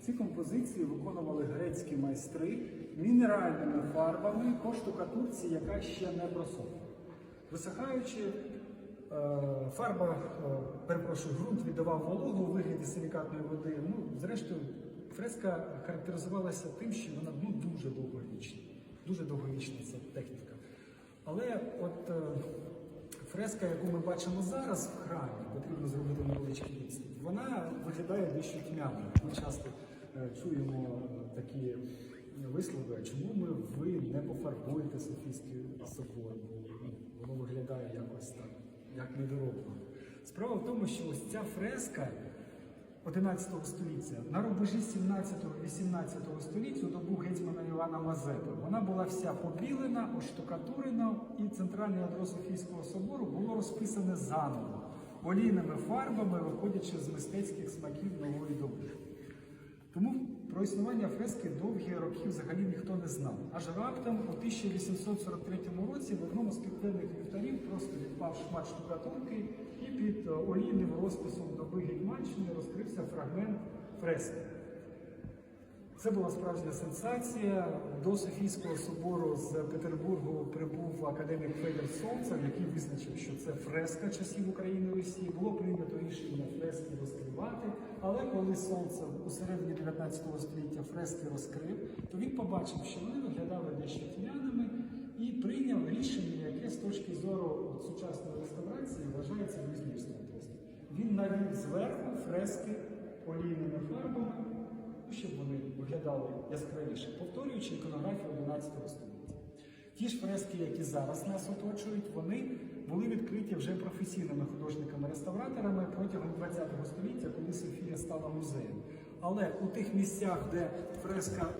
Ці композиції виконували грецькі майстри мінеральними фарбами по штукатурці, яка ще не просохла. Висихаючи, е, фарба, е, перепрошую, ґрунт віддавав вологу у вигляді силікатної води. Ну, зрештою, фреска характеризувалася тим, що вона ну, дуже довговічна. Дуже довговічна ця техніка. Але от е, фреска, яку ми бачимо зараз в храмі, потрібно зробити невеличкий відступ, вона виглядає дещо тьмяною. Ми часто е, чуємо е, такі вислови, чому ми ви не пофарбуєте Софійський собор, бо ну, воно виглядає якось так, як недороблено. Справа в тому, що ось ця фреска 11 століття на рубежі 17-18 століття добу гетьмана Івана Мазепи. Вона була вся побілена, оштукатурена, і центральне ядро Софійського собору було розписане заново олійними фарбами, виходячи з мистецьких смаків нової доби. Тому про існування фрески довгі роки взагалі ніхто не знав. Аж раптом у 1843 році в одному з південних вівтарів просто відпав шмат штукатурки, і під е, олійним розписом доби Гетьманщини розкрився фрагмент фрески. Це була справжня сенсація. До Софійського собору з Петербургу прибув академік Федір Солнцев, який визначив, що це фреска часів України Росії. Було прийнято рішення фрески розкривати. Але коли Солнцев у середині 19 століття фрески розкрив, то він побачив, що вони виглядали дещо тьмяними і прийняв рішення, яке з точки зору сучасної реставрації вважається блюзнірством. просто. Він навів зверху фрески олійними фарбами щоб вони виглядали яскравіше, повторюючи іконографію 11 століття. Ті ж фрески, які зараз нас оточують, вони були відкриті вже професійними художниками-реставраторами протягом 20 століття, коли Софія стала музеєм. Але у тих місцях, де фреска